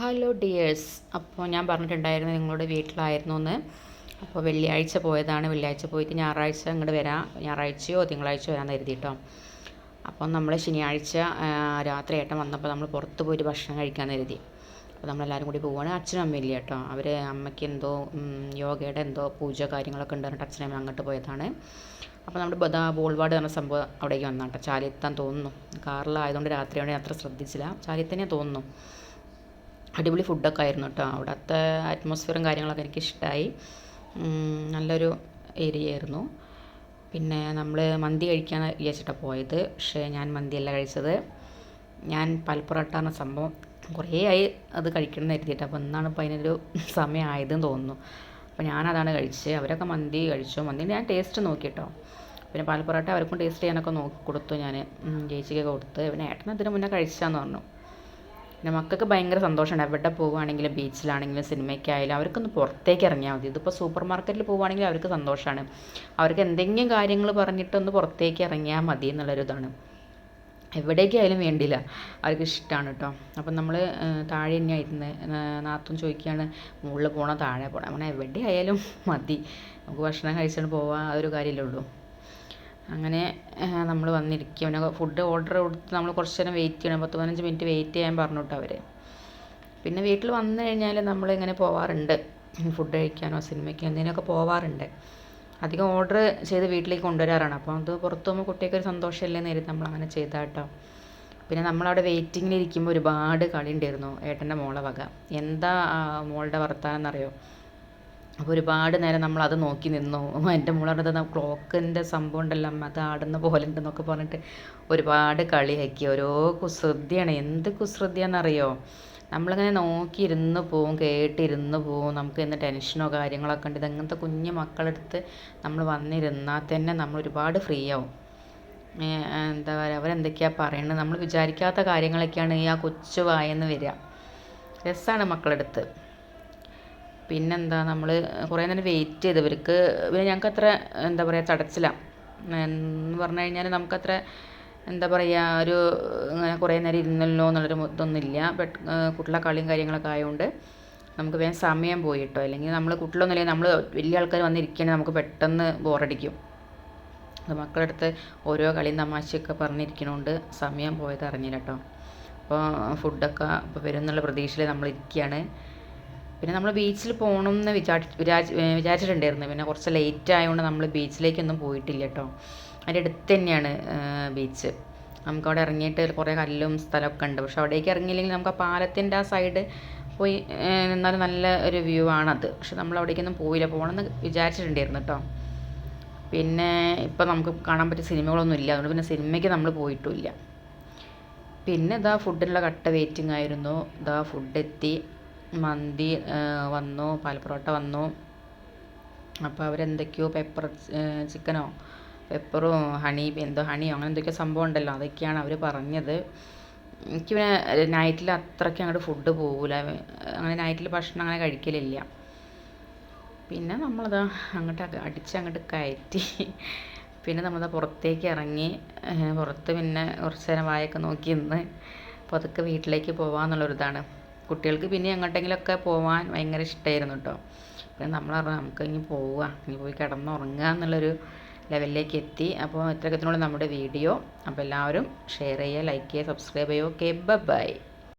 Hello dears അപ്പോൾ ഞാൻ പറഞ്ഞിട്ടുണ്ടായിരുന്നു നിങ്ങളുടെ വീട്ടിലായിരുന്നു എന്ന് അപ്പോൾ വെള്ളിയാഴ്ച പോയതാണ്. വെള്ളിയാഴ്ച പോയിട്ട് ഞായറാഴ്ച ഇങ്ങോട്ട് വരാം. ഞായറാഴ്ചയോ തിങ്കളാഴ്ചയോ വരാൻ കരുതി കേട്ടോ അപ്പം നമ്മൾ ശനിയാഴ്ച രാത്രി ഏട്ടൻ വന്നപ്പോൾ നമ്മൾ പുറത്ത് പോയിട്ട് ഭക്ഷണം കഴിക്കാൻ കരുതി. അപ്പോൾ നമ്മളെല്ലാവരും കൂടി പോവുകയാണ് അച്ഛനും അമ്മയും ഇല്ല കേട്ടോ അവർ അമ്മയ്ക്ക് എന്തോ യോഗയുടെ എന്തോ പൂജ കാര്യങ്ങളൊക്കെ ഉണ്ട് പറഞ്ഞിട്ട് അച്ഛനും അമ്മ അങ്ങോട്ട് പോയതാണ്. അപ്പോൾ നമ്മുടെ ബദാ ബോൾവാട് എന്ന സംഭവം അവിടേക്ക് വന്നാട്ടോ ചാലിയെത്താൻ തോന്നുന്നു. കാറിലായതുകൊണ്ട് രാത്രിയോടെ അത്ര ശ്രദ്ധിച്ചില്ല. ചാലിയെത്തന്നെ തോന്നുന്നു. അടിപൊളി ഫുഡൊക്കെ ആയിരുന്നു കേട്ടോ അവിടുത്തെ അറ്റ്മോസ്ഫിയറും കാര്യങ്ങളൊക്കെ എനിക്ക് ഇഷ്ടമായി നല്ലൊരു ഏരിയ ആയിരുന്നു. പിന്നെ നമ്മൾ മന്തി കഴിക്കാൻ വിചാരിച്ചിട്ടാണ് പോയത്. പക്ഷേ ഞാൻ മന്തിയല്ല കഴിച്ചത്. ഞാൻ പൽപ്പൊറോട്ട എന്ന സംഭവം കുറേ ആയി അത് കഴിക്കണം എന്ന് കരുതിയിട്ട്. അപ്പോൾ ഇന്നാണ് ഇപ്പോൾ അതിനൊരു സമയമായതെന്ന് തോന്നുന്നു. അപ്പോൾ ഞാനതാണ് കഴിച്ചത്. അവരൊക്കെ മന്തി കഴിച്ചു. മന്തി ഞാൻ ടേസ്റ്റ് നോക്കി കേട്ടോ പിന്നെ പാൽപ്പൊറോട്ട അവർക്കും ടേസ്റ്റ് ചെയ്യാനൊക്കെ നോക്കി കൊടുത്തു ഞാൻ ചേച്ചിക്കൊക്കെ കൊടുത്ത്. പിന്നെ ഏട്ടൻ അതിന് മുന്നേ കഴിച്ചാന്ന് പറഞ്ഞു. പിന്നെ മക്കൾക്ക് ഭയങ്കര സന്തോഷമാണ് എവിടെ പോവുകയാണെങ്കിലും ബീച്ചിലാണെങ്കിലും സിനിമയ്ക്കായാലും അവർക്കൊന്ന് പുറത്തേക്ക് ഇറങ്ങിയാൽ മതി. ഇതിപ്പോൾ സൂപ്പർ മാർക്കറ്റിൽ പോവുകയാണെങ്കിൽ അവർക്ക് സന്തോഷമാണ്. അവർക്ക് എന്തെങ്കിലും കാര്യങ്ങൾ പറഞ്ഞിട്ടൊന്ന് പുറത്തേക്ക് ഇറങ്ങിയാൽ മതി എന്നുള്ളൊരിതാണ് എവിടേക്കായാലും വേണ്ടില്ല അവർക്ക് ഇഷ്ടമാണ് കേട്ടോ. അപ്പം നമ്മൾ താഴെ തന്നെയായിരുന്നു നാത്തും ചോദിക്കുകയാണ് മുകളിൽ പോകണോ താഴെ പോകണം അങ്ങനെ എവിടെ ആയാലും മതി. നമുക്ക് ഭക്ഷണം കഴിച്ചുകൊണ്ട് പോവാൻ അതൊരു കാര്യമല്ലേ ഉള്ളൂ. അങ്ങനെ നമ്മൾ വന്നിരിക്കുക പിന്നെ ഫുഡ് ഓർഡർ കൊടുത്ത് നമ്മൾ കുറച്ച് നേരം വെയിറ്റ് ചെയ്യണം. പത്ത് പതിനഞ്ച് മിനിറ്റ് വെയിറ്റ് ചെയ്യാൻ പറഞ്ഞു അവർ പിന്നെ വീട്ടിൽ വന്നു കഴിഞ്ഞാൽ നമ്മൾ ഇങ്ങനെ പോവാറുണ്ട്. ഫുഡ് കഴിക്കാനോ സിനിമയ്ക്ക് എന്തിനൊക്കെ പോവാറുണ്ട്. അധികം ഓർഡർ ചെയ്ത് വീട്ടിലേക്ക് കൊണ്ടുവരാറാണ്. അപ്പോൾ അത് പുറത്ത് പോകുമ്പോൾ കുട്ടിയൊക്കെ ഒരു സന്തോഷമല്ലേ നേരിട്ട് നമ്മൾ അങ്ങനെ ചെയ്താൽ കേട്ടോ പിന്നെ നമ്മളവിടെ വെയിറ്റിങ്ങിൽ ഇരിക്കുമ്പോൾ ഒരുപാട് കളി ഉണ്ടായിരുന്നു. ഏട്ടന്റെ മോളെ വക. എന്താ മോളുടെ വർത്താനം എന്നറിയോ? അപ്പോൾ ഒരുപാട് നേരം നമ്മൾ അത് നോക്കി നിന്നു. എന്റെ മോളത് ക്ലോക്കിന്റെ സംഭവം ഉണ്ടല്ലോ അമ്മ അത് ആടുന്ന പോലെ ഉണ്ടെന്നൊക്കെ പറഞ്ഞിട്ട് ഒരുപാട് കളിയാക്കി ഓരോ കുസൃതിയാണ്. എന്ത് കുസൃതിയാണെന്നറിയോ? നമ്മളിങ്ങനെ നോക്കിയിരുന്ന് പോവും കേട്ടിരുന്ന് പോവും. നമുക്ക് എന്ത് ടെൻഷനോ കാര്യങ്ങളൊക്കെ ഉണ്ട്. ഇതങ്ങനത്തെ കുഞ്ഞു മക്കളെടുത്ത് നമ്മൾ വന്നിരുന്നാൽ തന്നെ നമ്മൾ ഒരുപാട് ഫ്രീ ആവും. എന്താ പറയുക അവരെന്തൊക്കെയാണ് പറയുന്നത് നമ്മൾ വിചാരിക്കാത്ത കാര്യങ്ങളൊക്കെയാണ് ഈ ആ കൊച്ചു വായെന്ന് വരിക. രസമാണ് മക്കളെടുത്ത്. പിന്നെന്താ നമ്മൾ കുറേ നേരം വെയിറ്റ് ചെയ്ത് ഇവർക്ക് പിന്നെ ഞങ്ങൾക്ക് അത്ര എന്താ പറയുക ചടച്ചില്ല എന്ന് പറഞ്ഞു കഴിഞ്ഞാൽ നമുക്കത്ര എന്താ പറയുക ഒരു ഇങ്ങനെ കുറേ നേരം ഇരുന്നല്ലോ എന്നുള്ളൊരു ഇതൊന്നുമില്ല. ബട്ട് കുട്ടികളെ കളിയും കാര്യങ്ങളൊക്കെ ആയതുകൊണ്ട് നമുക്ക് വേഗം സമയം പോയി കേട്ടോ അല്ലെങ്കിൽ നമ്മൾ കുട്ടികളൊന്നുമില്ലെങ്കിൽ നമ്മൾ വലിയ ആൾക്കാർ വന്നിരിക്കുകയാണെങ്കിൽ നമുക്ക് പെട്ടെന്ന് ബോറടിക്കും. അത് മക്കളടുത്ത് ഓരോ കളിയും തമാശയൊക്കെ പറഞ്ഞിരിക്കണോണ്ട് സമയം പോയത് അറിഞ്ഞില്ല കേട്ടോ അപ്പോൾ ഫുഡൊക്കെ ഇപ്പോൾ വരും എന്നുള്ള പ്രതീക്ഷയിൽ നമ്മൾ ഇരിക്കുകയാണ് പിന്നെ നമ്മൾ ബീച്ചിൽ പോകണം എന്ന് വിചാരി വിചാരിച്ച് വിചാരിച്ചിട്ടുണ്ടായിരുന്നു. പിന്നെ കുറച്ച് ലേറ്റ് ആയതുകൊണ്ട് നമ്മൾ ബീച്ചിലേക്കൊന്നും പോയിട്ടില്ല കേട്ടോ അതിന്റെ അടുത്ത് തന്നെയാണ് ബീച്ച് നമുക്കവിടെ ഇറങ്ങിയിട്ട് കുറേ കല്ലും സ്ഥലമൊക്കെ ഉണ്ട്. പക്ഷെ അവിടേക്ക് ഇറങ്ങിയില്ലെങ്കിൽ നമുക്ക് ആ പാലത്തിന്റെ ആ സൈഡ് പോയി നിന്നാലും നല്ല ഒരു വ്യൂ ആണത്. പക്ഷെ നമ്മൾ അവിടേക്കൊന്നും പോയില്ല. പോകണം എന്ന് വിചാരിച്ചിട്ടുണ്ടായിരുന്നു കേട്ടോ പിന്നെ ഇപ്പം നമുക്ക് കാണാൻ പറ്റിയ സിനിമകളൊന്നും ഇല്ല. അതുകൊണ്ട് പിന്നെ സിനിമയ്ക്ക് നമ്മൾ പോയിട്ടുമില്ല പിന്നെ ഇതാ ഫുഡിനുള്ള കട്ട വെയിറ്റിംഗ് ആയിരുന്നു. ഇതാ ഫുഡ് എത്തി. മന്തി വന്നു പാൽപ്പൊറോട്ട വന്നു. അപ്പോൾ അവരെന്തൊക്കെയോ പെപ്പർ ചിക്കനോ പെപ്പറും ഹണി എന്തോ ഹണിയോ അങ്ങനെ എന്തൊക്കെയോ സംഭവം ഉണ്ടല്ലോ. അതൊക്കെയാണ് അവർ പറഞ്ഞത്. എനിക്ക് പിന്നെ നൈറ്റിൽ അത്രയ്ക്ക് അങ്ങോട്ട് ഫുഡ് പോകില്ല അങ്ങനെ നൈറ്റിൽ ഭക്ഷണം അങ്ങനെ കഴിക്കലില്ല. പിന്നെ നമ്മളത് അങ്ങോട്ട് അടിച്ച് അങ്ങോട്ട് കയറ്റി. പിന്നെ നമ്മൾ പുറത്തേക്ക് ഇറങ്ങി. പുറത്ത് പിന്നെ കുറച്ച് നേരം വായൊക്കെ നോക്കി നിന്ന്. പതുക്കെ വീട്ടിലേക്ക് പോവാന്നുള്ളൊരിതാണ്. കുട്ടികൾക്ക് പിന്നെ എങ്ങോട്ടെങ്കിലുമൊക്കെ പോകാൻ ഭയങ്കര ഇഷ്ടമായിരുന്നു കേട്ടോ പിന്നെ നമ്മൾ പറഞ്ഞു നമുക്ക് ഇനി പോവുക ഇനി പോയി കിടന്നുറങ്ങുക എന്നുള്ളൊരു ലെവലിലേക്ക് എത്തി. അപ്പോൾ ഇത്രയൊക്കെ നമ്മുടെ വീഡിയോ. അപ്പോൾ എല്ലാവരും ഷെയർ ചെയ്യുക ലൈക്ക് ചെയ്യുക സബ്സ്ക്രൈബ് ചെയ്യുക. Okay bye.